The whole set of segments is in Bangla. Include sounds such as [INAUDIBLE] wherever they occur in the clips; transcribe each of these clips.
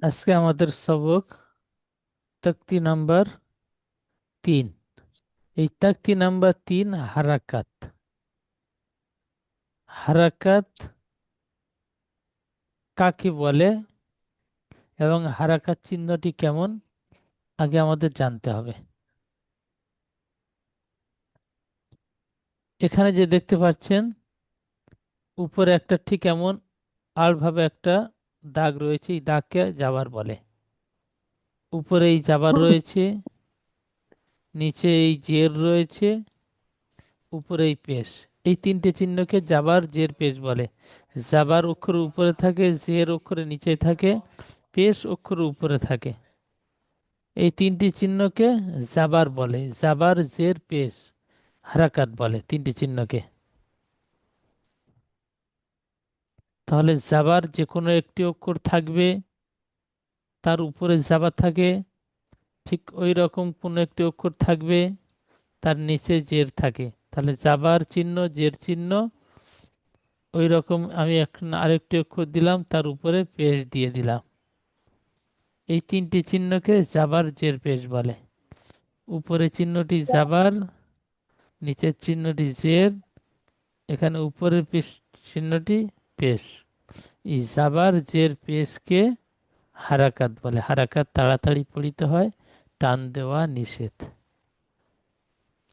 আজকে আমাদের সবক তাক্তি নাম্বার তিন। এই তাক্তি নাম্বার তিন হারাকাত। হারাকাত কাকে বলে এবং হারাকাত চিহ্নটি কেমন? আগে আমাদের জানতে হবে। এখানে যে দেখতে পাচ্ছেন, উপরে একটা ঠিক এমন, আলভাবে একটা দাগ রয়েছে, এই দাগকে জাবার বলে। উপরে এই জাবার রয়েছে, নিচে এই জের রয়েছে উপরে এই পেশ। এই তিনটে চিহ্নকে জাবার জের পেশ বলে। জাবার অক্ষর উপরে থাকে, জের অক্ষরে নিচে থাকে, পেশ অক্ষর উপরে থাকে। এই তিনটি চিহ্নকে জাবার বলে জাবার জের পেশ, হারাকাত বলে তিনটি চিহ্নকে। তাহলে জাবার যে কোনো একটি অক্ষর থাকবে, তার উপরে জাবার থাকে, ঠিক ওই রকম কোনো একটি অক্ষর থাকবে, তার নিচে জের থাকে। তাহলে জাবার চিহ্ন, জের চিহ্ন, ওই রকম আমি আরেকটি অক্ষর দিলাম, তার উপরে পেশ দিয়ে দিলাম। এই তিনটি চিহ্নকে জাবার জের পেশ বলে। উপরে চিহ্নটি জাবার নিচের চিহ্নটি জের, এখানে উপরের পেশ চিহ্নটি পেশ। এই জাবার জের পেশকে হারাকাত বলে। হারাকাত তাড়াতাড়ি পড়িতে হয়, টান দেওয়া নিষেধ।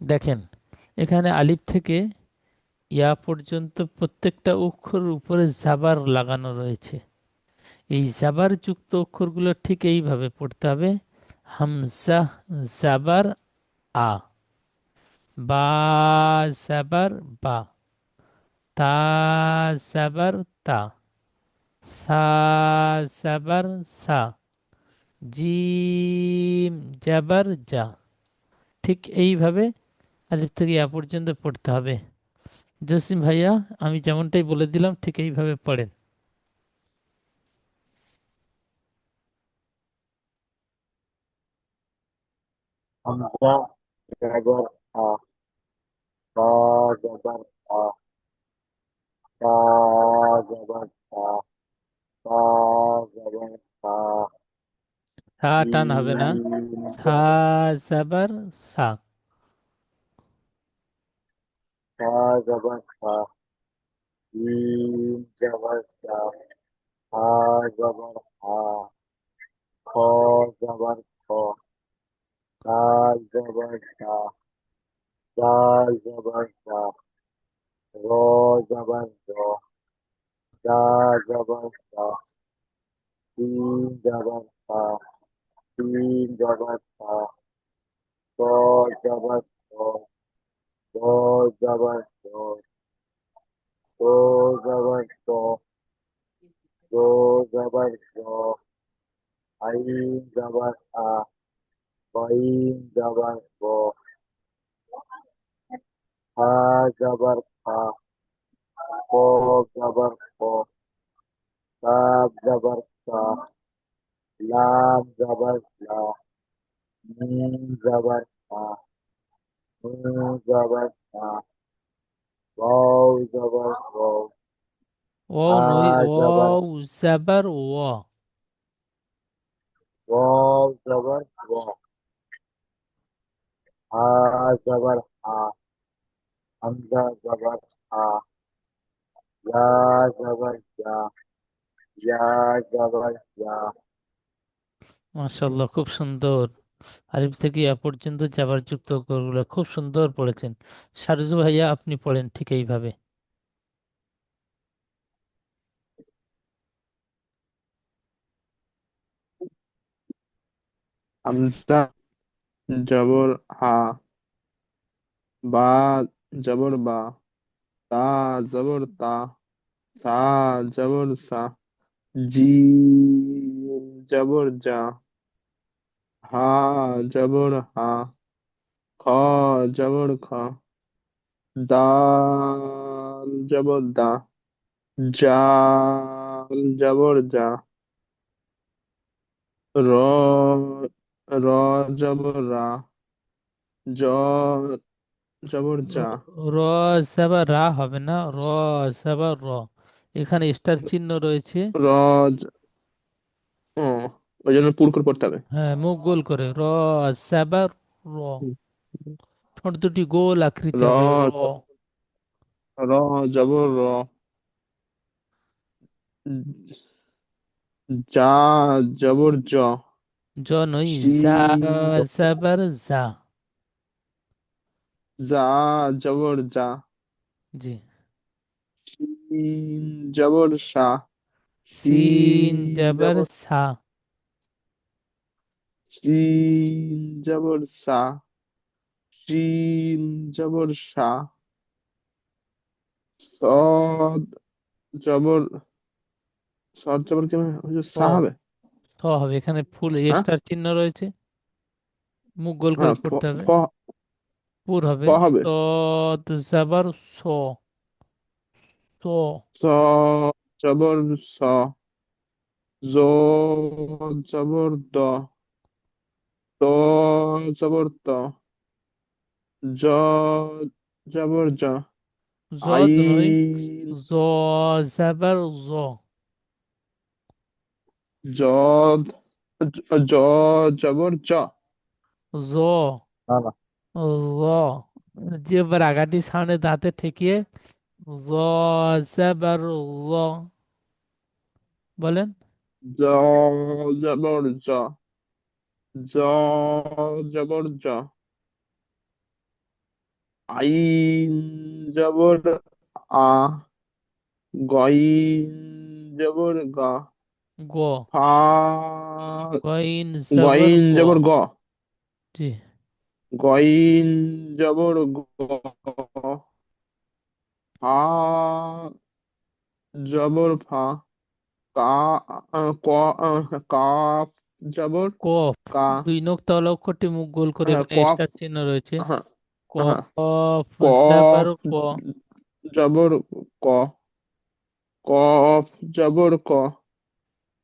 দেখেন, এখানে আলিফ থেকে ইয়া পর্যন্ত প্রত্যেকটা অক্ষরের উপরে জাবার লাগানো রয়েছে। এই জাবার যুক্ত অক্ষরগুলো ঠিক এইভাবে পড়তে হবে। হামজা, জাবার, আ। বা, জাবার, বা। তা, জাবার, তা। সা জাবার সা জিম জাবার যা ঠিক এইভাবে আলিফ থেকে ইয়া পর্যন্ত পড়তে হবে। জসিম ভাইয়া, আমি যেমনটাই বলে দিলাম, ঠিক এইভাবে পড়েন। হামজা জবর, আ বা তা জবর তা সা টান হবে না সা জবর সা তা জবর তা জিম জবর তা হা জবর হা খ জবর খ দাল জবর দা দাল জবর দা র জবর র দা জবর দা তিন জবর তা তিন জবর তা ক জবর ক ক জবর ক ক জবর ক ক জবর ক আইন জবর আ বাইন জবর ব হা জবর খা ক জবর ক কাব জবর কা লাম জবর লা মিম জবর কা নুন জবর কা ওয়াও জবর ওয়াও ও হা নই জবর ও জাবার ও ওয়াও জবর ওয়া হা জবর হা জবর ইয়া ইয়া ইয়া জবর ইয়া মাশাল্লাহ খুব সুন্দর। আলিফ থেকে ইয়া পর্যন্ত যাবার যুক্ত অক্ষরগুলো খুব সুন্দর পড়েছেন। সারজু ভাইয়া আপনি পড়েন ঠিক এইভাবে। হামজা জবর হা বা জবর বা তা জবর তা। সা জবর সা, জি জবর যা হা জবর হা, খ জবর খ দাল জবর দা জাল জবর যা র র জবর রা, জ জবর যা র জাবার রা হবে না, র জাবার র। এখানে স্টার চিহ্ন রয়েছে। র ও ওই জন্য পুর করে পড়তে হবে। হ্যাঁ মুখ গোল করে। র জাবার র। ঠোঁট দুটি গোল আকৃতি র হবে। র। র জবর র। যা জবর জ। জ জা জবর জাবার জা যা জবর যা। জি। শিন জবর সা। সিন জাবার সা। শিন জবর সা। শিন জবর সা। সদ জবর সদ জবর সা হবে? স হবে এখানে ফুল হ্যাঁ? স্টার চিহ্ন রয়েছে। মুখ গোল করে হ্যাঁ পড়তে হবে। পুর হবে। সদ জাবার স। স স জবর স জ জবর দ ত জবর ত জ জবর জ জদ নই আইন জ জাবার জ জদ জ জবর জ জ না না জ যে রাগাটি সামনে দাঁতে ঠেকিয়ে জ জাবার জ বলেন জ জবর জ জ জবর জ আইন জবর আ গইন জবর গ গ ফা গইন জাবার গইন জবর গ জি গইন জবর গ ফা জবর ফা কা ক কাফ জবর কফ কা দুই নোক্তা অক্ষরটি মুখ গোল করে হ্যাঁ এখানে কফ স্টার চিহ্ন রয়েছে। হ্যাঁ হ্যাঁ কফ ক জাবার ক। জবর ক কফ জবর ক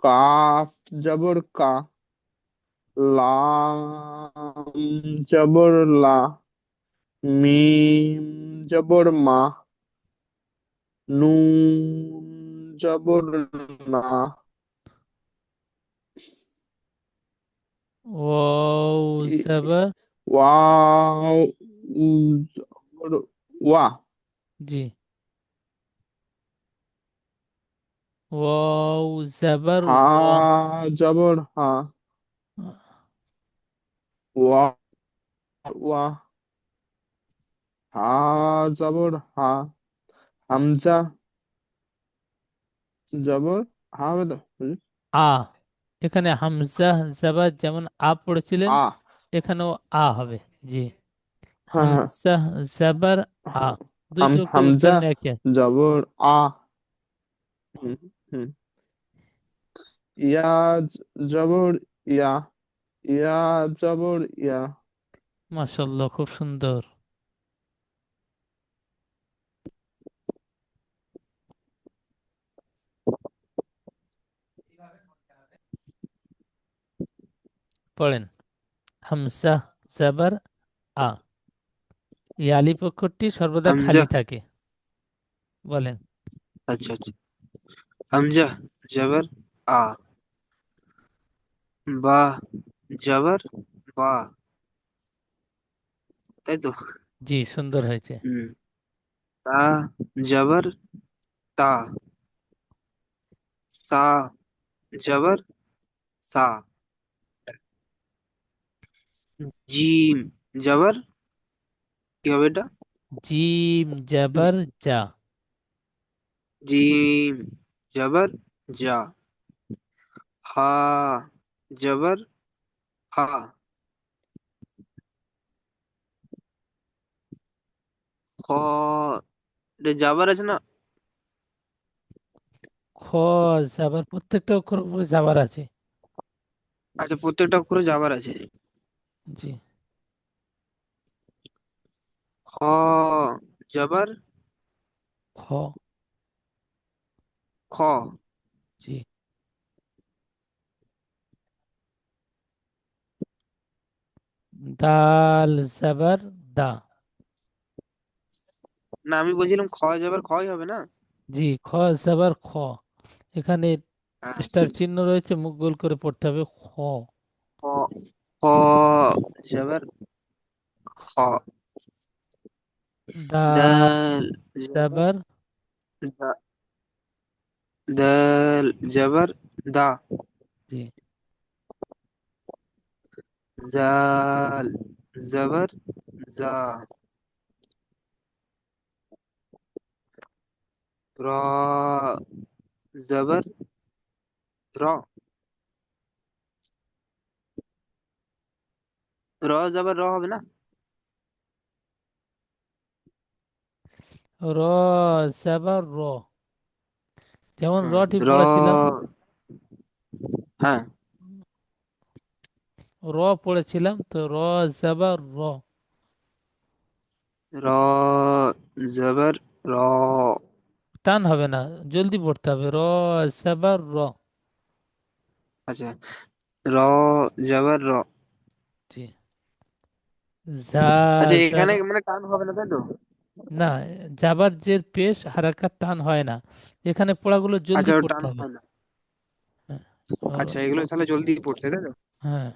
কাফ জবর কা লাম জবর লা মিম জবর মা নুন জবর না ওয়াও ই- জাবার ওয়াও উ জবর ওয়া জি ওয়াও জাবার হা ওয়া জবর হা ওয়া ওয়া হা জবর হা হামজা জবর হবে আ এখানে হামজা জাবার যেমন আ পড়েছিলেন আ। এখানেও আ হবে জি। হ্যাঁ হ্যাঁ হামজা জাবার আ। হাম অক্ষর হামজা উচ্চারণ একই আছে। জবর আ। হুম হুম। ইয়া জ- জবর ইয়া। ইয়া জবর ইয়া। মাশাআল্লাহ খুব সুন্দর। পড়েন হামজা জাবার আ এই আলিফ অক্ষরটি সর্বদা হামজা খালি থাকে বলেন আচ্ছা আচ্ছা হামজা জবর আ বা জবর বা তাই তো জি সুন্দর হয়েছে হুম তা জবর তা সা জবর সা জিম জবর? কি হবে এটা? জিম জাবার যা। জিম জবর যা। হা জবর হা। খ এটা জাবার আছে না? খ জাবার প্রত্যেকটা অক্ষর উপরে জাবার আছে। আচ্ছা প্রত্যেকটা অক্ষরে জাবার আছে। জি। খ জবর? খ। খ। জি। দাল জাবার দা। না আমি বলছিলাম খ জবর খই হবে না? জি খ জাবার খ। এখানে হ্যাঁ স্টার চিহ্ন রয়েছে মুখ গোল করে পড়তে হবে খ। খ। খ জবর খ দাল দাল জাবার দা দাল জবর দা জি জাল জবর জা র জবর র র জবর র হবে না? র জাবার র যেমন র ঠিক পড়েছিলাম হ্যাঁ। র পড়েছিলাম তো র জাবার র র জবর র টান হবে না জলদি পড়তে হবে। র জাবার র আচ্ছা র জবর র জি। যা আচ্ছা এখানে মানে টান হবে না তাই তো? না জাবার যে পেশ হারাকাত টান হয় না এখানে পড়াগুলো জলদি আচ্ছা পড়তে টান হবে। হয় না। হ্যাঁ। আচ্ছা এগুলো তাহলে জলদি পড়তে তাই তো? হ্যাঁ।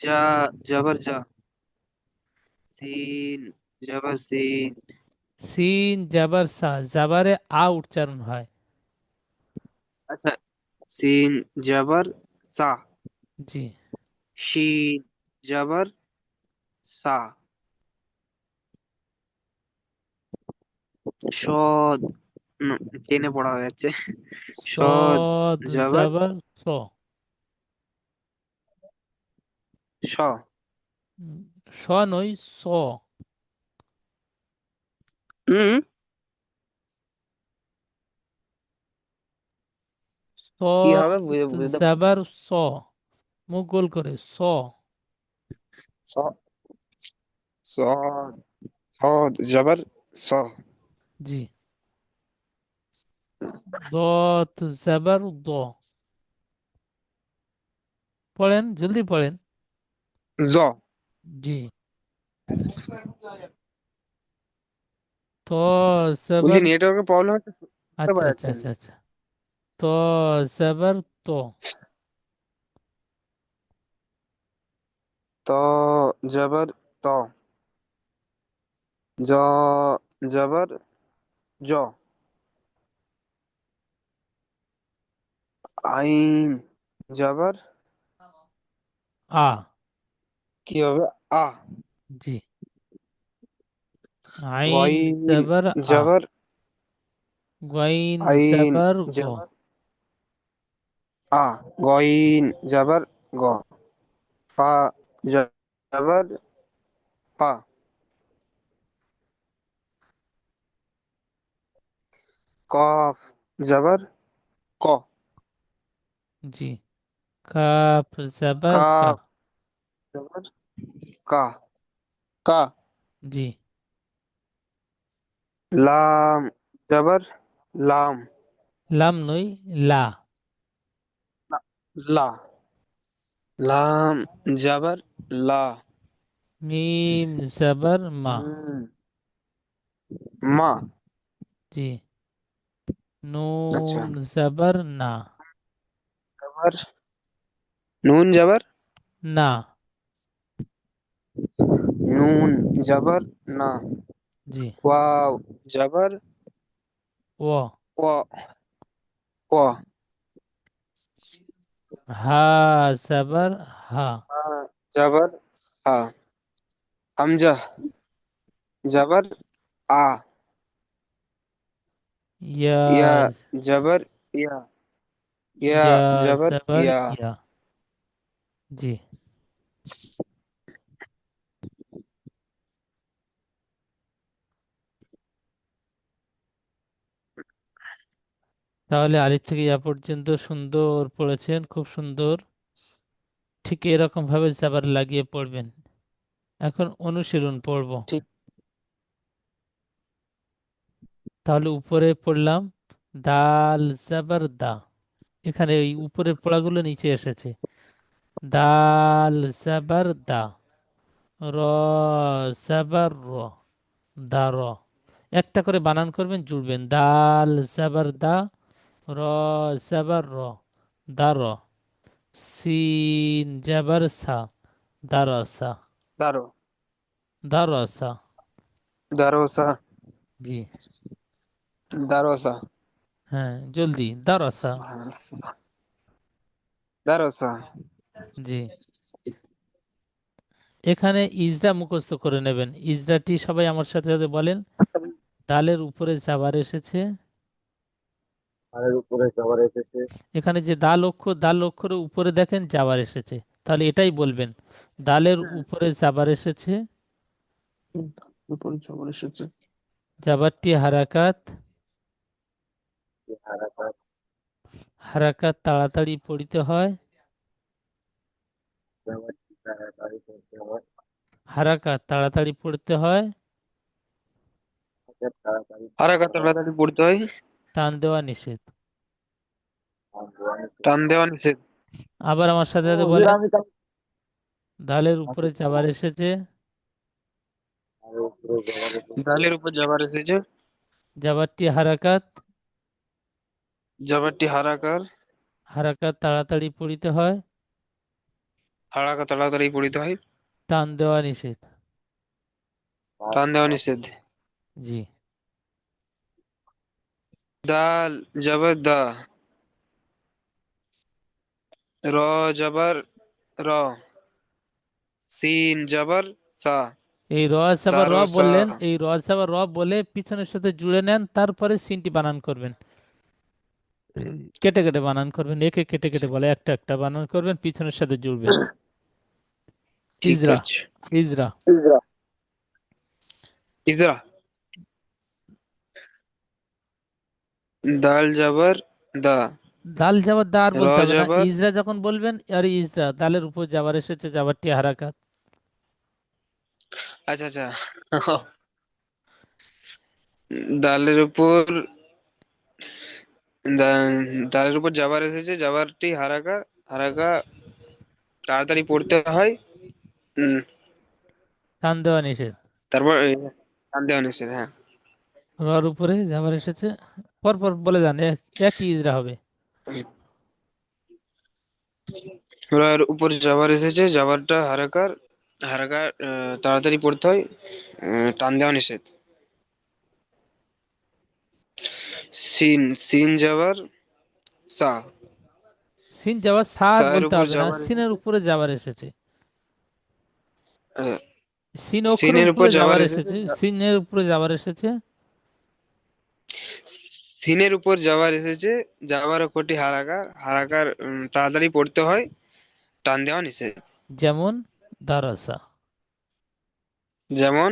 যা জবর যা। সিন জবর সিন। সিন জাবার সা জাবারে আ উচ্চারণ হয়। আচ্ছা সিন জবর সা। জি। শিন জবর সা। সদ। টেনে পড়া হয়ে যাচ্ছে। সদ জাবার স। স। স নয় স। হুম কি হবে? বুঝে বুঝতে জাবার স। মুখ গোল করে স। স সদ সদ জবর স। জি। দত জাবার দ। পড়েন জলদি পড়েন। জ। জি। ত বলছি জাবার নেটওয়ার্কের প্রবলেম হচ্ছে? শুনতে আচ্ছা পাওয়া আচ্ছা যাচ্ছে আচ্ছা আচ্ছা। ত জাবার ত। ত জবর ত। জ জবর জ। আইন জবর। আ। কি হবে? আ। জি। আইন জাবার জবর। গাইন জাবার গ। জবর। আ গইন জবর গ। পা জবর পা কফ জবর ক জি কাপ জাবার কা কাফ জবর কা কা জি লাম জবর লাম লাম নই লা লা লাম জবর লা মিম জাবার মা হুম। মা জি আচ্ছা নুন জাবার না জবর নুন জবর না নুন জবর না জি ওয়াও জবর ও ওয়া ওয়া হা জাবার হা হা জবর হা হামজা জবর আ ইয়া ইয়া জবর ইয়া ইয়া ইয়া জবর জাবার ইয়া ইয়া জি তাহলে আলিফ থেকে ইয়া পর্যন্ত সুন্দর পড়েছেন খুব সুন্দর। ঠিক এরকম ভাবে জাবার লাগিয়ে পড়বেন। এখন অনুশীলন পড়ব। তাহলে উপরে পড়লাম দাল জাবার দা। এখানে এই উপরের পড়াগুলো নিচে এসেছে। দাল জাবার দা র জাবার র দা র। একটা করে বানান করবেন জুড়বেন। দাল জাবার দা র জাবার র দার সিন জাবার সা দারসা দারো। দারসা দারোসা জি। দারোসা হ্যাঁ জলদি দারসা দারোসা জি। এখানে ইজরা মুখস্থ করে নেবেন। ইজরাটি সবাই আমার সাথে সাথে বলেন। দালের উপরে জাবার এসেছে। তারের উপরে যাবার এসেছে। এখানে যে দাল অক্ষর দাল অক্ষরের উপরে দেখেন জাবার এসেছে। তাহলে এটাই বলবেন দালের উপরে জাবার এসেছে? উপর জবর এসেছে। জাবারটি হারাকাত? হারাকাত। হারাকাত তাড়াতাড়ি পড়িতে হয়। যাবারটি হয়। হারাকাত তাড়াতাড়ি পড়তে হয়। হারাকাত তাড়াতাড়ি পড়তে হয়। টান দেওয়া নিষেধ। টান দেওয়া নিষেধ? আবার আমার সাথে সাথে বলেন দালের উপরে জাবার এসেছে তারের যাবার এসেছে। দালের উপর জাবার এসেছে? জাবারটি হারাকাত। জাবারটি হারাকার হারাকাত তাড়াতাড়ি পড়িতে হয়। হারাকাত তাড়াতাড়ি পড়িতে হয়? টান দেওয়া নিষেধ। টান দেওয়া নিষেধ? জি। দাল জবর দা। র জবর র। সিন জবর সা। এই র সাবার র। বললেন এই র সাবার র বলে পিছনের সাথে জুড়ে নেন তারপরে সিনটি বানান করবেন। কেটে কেটে বানান করবেন একে কেটে কেটে বলে একটা একটা বানান করবেন পিছনের সাথে জুড়বেন। ঠিক ইজরা আছে। ইজরা। ইজরা। দাল জবর দা। দাল যাবার দা আর বলতে হবে না। যাবার- ইজরা যখন বলবেন আর ইজরা দালের উপর যাবার এসেছে যাবারটি হারাকাত। আচ্ছা আচ্ছা। দালের উপর দালের উপর জাবার এসেছে জাবারটি হারাকা হারাকা তাড়াতাড়ি পড়তে হয়। উম, টান দেওয়া নিষেধ। তারপর টান দেওয়া নিষেধ হ্যাঁ। রর উপরে যাবার এসেছে। পরপর বলে যান এক- একই ইজরা হবে। ওর উপর জাবার এসেছে জাবারটা হারাকার হারাকা আহ, তাড়াতাড়ি পড়তে হয় টান দেওয়া নিষেধ। সিন সিন জাবার সা। সিন যাবার সা বলতে হবে না সিনের উপরে যাবার এসেছে। আচ্ছা, সিন সিনের উপর যাবার যাবার এসেছে, এসেছে সিনের উপরে যাবার এসেছে। সিনের উপর জাবার এসেছে জাবার অক্ষরটি হারাকার হারাকার তাড়াতাড়ি পড়তে হয় টান দেওয়া নিষেধ। যেমন দারাসা যেমন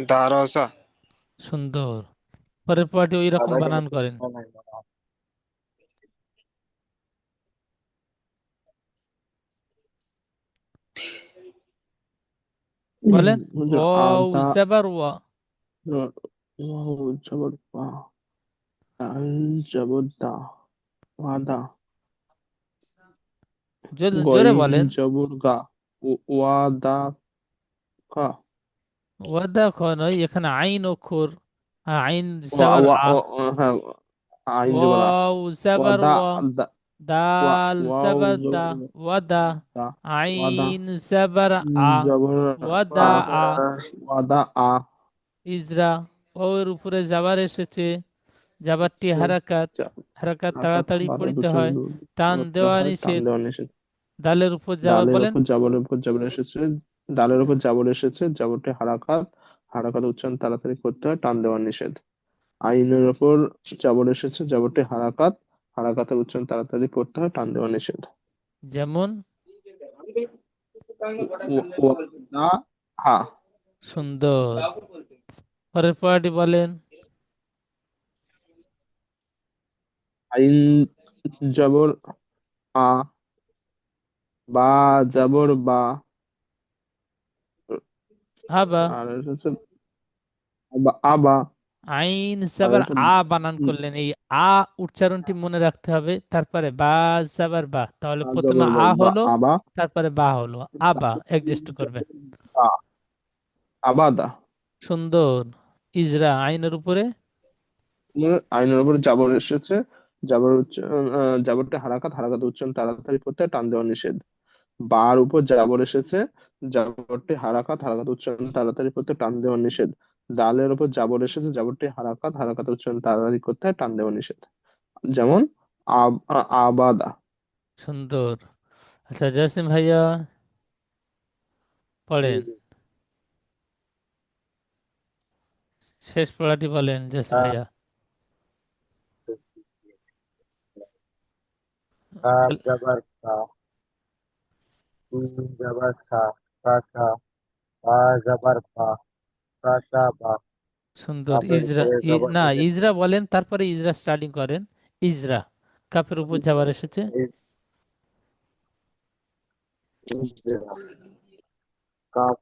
দারসা সুন্দর। পরের পার্টি ওই রকম বানান করেন। বলেন ওয়াও আদা জাবার ওয়া। ওয়াও জবর ওয়া। দাল জবর দা ওয়াদা। জোরে বলেন। জবর গা ওয়াদা কা ওয়াদা খ নয় এখানে আইন অক্ষর আইন ও, হ্যাঁ আইন আ। ওয়াও ওয়াদা ওয়া। দাল জবর দা ওয়াদা। আইন জাবার আ। ওয়াদা আ। ওয়াদা আ। ইজরা ওর উপরে যাবার এসেছে। যাবারটি হারাকাত যা- হারাকাত তাড়াতাড়ি হারাকাত পড়িতে হয়। টান দেওয়া নিষেধ। দালের উপর যাবার ডালের বলেন। জাবরের উপর জাবর এসেছে। ডালের উপর জাবর এসেছে জাবরটি হারাকাত। হারাকাত উচ্চারণ তাড়াতাড়ি করতে হয় টান দেওয়া নিষেধ। আইনের উপর জাবর এসেছে জাবরটি হারাকাত। হারাকাতের উচ্চারণ তাড়াতাড়ি করতে হয় টান দেওয়া নিষেধ। যেমন? হা। সুন্দর। পরের পড়াটি বলেন। আইন জাবর আ বা জাবর বা আবা আর হচ্ছে আবা আবা আইন সাবার আ বানান করলেন। এই আ উচ্চারণটি মনে রাখতে হবে। তারপরে বা সাবার বা। তাহলে প্রথমে আ হলো তারপরে বা হলো। আবা অ্যাডজাস্ট করবেন আবাদা সুন্দর। ইজরা আইনের উপরে? আইনের উপরে জাবর এসেছে। জাবর জাবরটি হারাকাত হারাকাত উচ্চারণ তাড়াতাড়ি করতে হয় টান দেওয়া নিষেধ। বার উপর জাবর এসেছে জাবরটি হারাকাত হারাকাত উচ্চারণ তাড়াতাড়ি করতে টান দেওয়া নিষেধ। দালের উপর জাবর এসেছে জাবরটি হারাকাত হারাকাত উচ্চারণ তাড়াতাড়ি করতে হয় টান দেওয়া নিষেধ। যেমন আ- আবাদা। সুন্দর। আচ্ছা জসিম ভাইয়া পড়েন। শেষ পড়াটি বলেন জসিম। ভাইয়া। কা জবর কা সিন জবর সা কা সা বা জবর বা কা সা বা সুন্দর ইজরা ই- জবর না এসেছে। ইজরা বলেন তারপরে ইজরা স্টার্টিং করেন ইজরা। কাপের উপর যাবার এসেছে। ইজরা। কাপ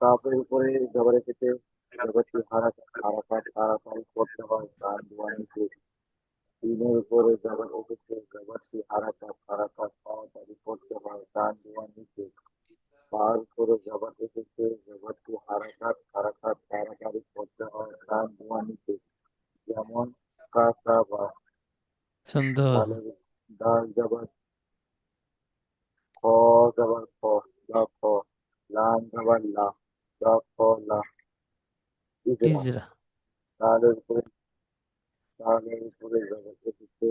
কাপের উপরে জবর এসেছে। জবরটি করতে হয় তার দোয়ানিতে সিনের উপরে জবর এসেছে জবরটি হারাকাত হারাকাত তাড়াতাড়ি করতে হয় তার দোয়ানিতে বার করে জবর এসেছে জবরটি হারাকাত হারাকাত তাড়াতাড়ি করতে হয় তার দোয়ানিতে যেমন কাকা বা সুন্দর দালের দাল জবর খ জবর খ ল খ লাম জবর লা ল খ লা ইজরা ইজরা দালের দালের উপরে জবর এসেছে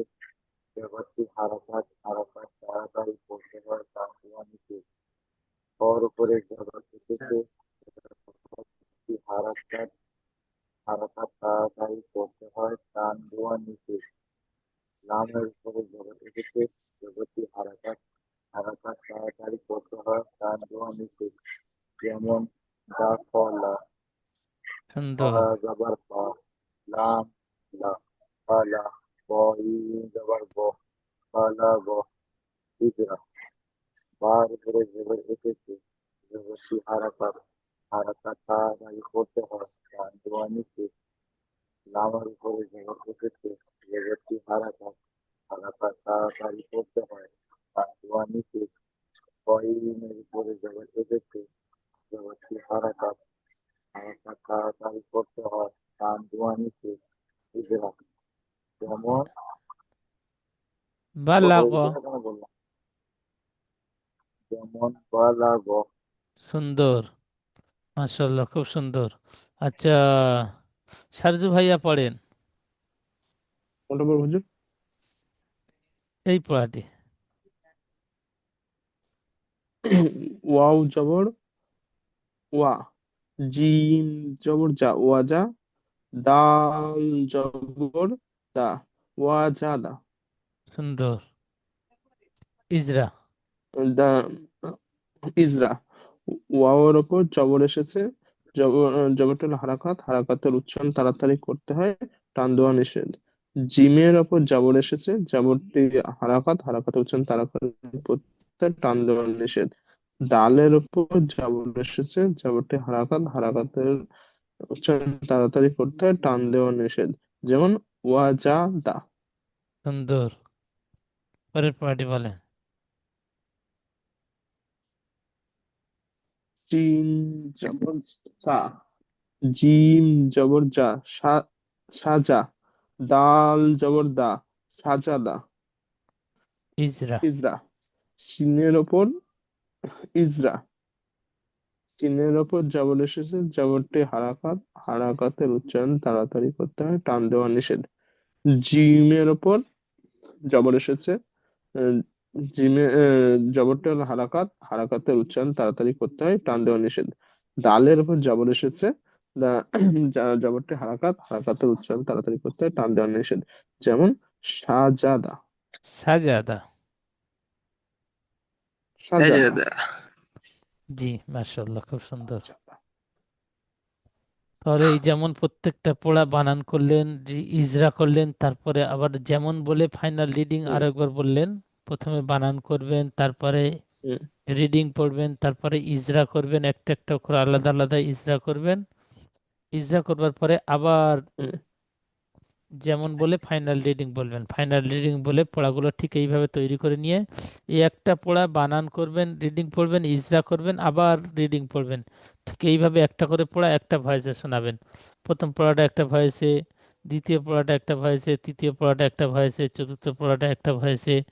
জবরটি হারাকাত হারাকাত তাড়াতাড়ি পড়তে হয় তার দোয়ানিতে খর উপরে জবর এসেছে জবরটি হারাকাত হারাকাত তাড়াতাড়ি করতে হয় টান দেওয়া নিচে লামের উপরে জবর এসেছে জবরটি হারাকাত হারাকাত তাড়াতাড়ি করতে হয় টান দেওয়া নিচে যেমন দা ফলা জবর ফা লাম লা। ফালা ব ই জবর ব ফালা ব ইজরা বার উপরে জবর এসেছে জবরটি হারাকাত হারাকাত তাড়াতাড়ি করতে হয় টান দেওয়া নিচে লামার উপরে জবর এসেছে জবরটি হারাকাত হারাকাত তাড়াতাড়ি করতে হয় তার দোয়া নিচে কয়েনের উপরে জবর এসেছে যেমন বালাগ যেমন বালাগ সুন্দর। মাশাল্লাহ খুব সুন্দর। আচ্ছা সারজু ভাইয়া পড়েন। কোনটা বলব হুজুর এই পড়াটি। ওয়াও জবর ওয়া। জিম জবর যা ওয়া যা। দাল জবর দা ওয়া যা দা সুন্দর। ইজরা। দা ইজরা। ওয়াওর ওপর জবর এসেছে। জবর জবরটা হলো হারাকাত হারাকাতের উচ্চারণ তাড়াতাড়ি করতে হয় টান দেওয়া নিষেধ। জিমের ওপর জবর এসেছে জবরটি হারাকাত হারাকাতের উচ্চারণ তাড়াতাড়ি করতে টান দেওয়া নিষেধ। দালের ওপর জবর এসেছে জবরটি হারাকাত হারাকাতের উচ্চারণ তাড়াতাড়ি করতে হয় টান দেওয়া নিষেধ। যেমন ওয়াজা দা সুন্দর। পরের পড়াটি বলেন। জিম জবর সা জিম জবর যা সা- সাজা। দাল জবর দা সাজাদা। ইজরা। ইজরা। সিনের ওপর ইজরা। সিনের ওপর জবর এসেছে জবরটি হারাকাত হারাকাতের উচ্চারণ তাড়াতাড়ি করতে হয় টান দেওয়া নিষেধ। জিমের ওপর জবর এসেছে জিমে জবরটি হলো হারাকাত হারাকাতের উচ্চারণ তাড়াতাড়ি করতে হয় টান দেওয়া নিষেধ। দালের উপর জবর এসেছে [CLEARS THROAT] জবরটি হারাকাত হারাকাতের উচ্চারণ তাড়াতাড়ি করতে হয় টান দেওয়া নিষেধ। যেমন সাজাদা। সাজাদা। সাজাদা। সাজদা। জি মাশাল্লাহ খুব সুন্দর। তাহলে এই যেমন প্রত্যেকটা পোড়া বানান করলেন ইজরা করলেন তারপরে আবার যেমন বলে ফাইনাল রিডিং আরেকবার বললেন প্রথমে বানান করবেন তারপরে রিডিং পড়বেন তারপরে ইজরা করবেন একটা একটা করে আলাদা আলাদা ইজরা করবেন ইজরা করবার পরে আবার। যেমন বলে ফাইনাল রিডিং বলবেন। ফাইনাল রিডিং বলে পড়াগুলো ঠিক এইভাবে তৈরি করে নিয়ে এই একটা পড়া বানান করবেন রিডিং পড়বেন, ইজরা করবেন, আবার রিডিং পড়বেন। ঠিক এইভাবে একটা করে পড়া, একটা ভয়েসে শোনাবেন। প্রথম পড়াটা একটা ভয়েসে, দ্বিতীয় পড়াটা একটা ভয়েসে, তৃতীয় পড়াটা একটা ভয়েসে, চতুর্থ পড়াটা একটা ভয়েসে।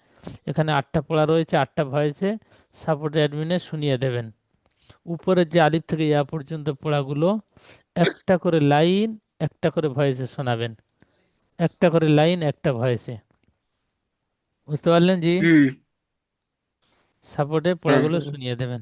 এখানে আটটা পড়া রয়েছে, আটটা ভয়েসে সাপোর্ট অ্যাডমিনে শুনিয়ে দেবেন। উপরের যে আলিফ থেকে ইয়া পর্যন্ত পড়াগুলো, একটা করে লাইন একটা করে ভয়েসে শোনাবেন। একটা করে লাইন একটা ভয়েসে। বুঝতে পারলেন জি? সাপোর্টে পড়াগুলো শুনিয়ে দেবেন।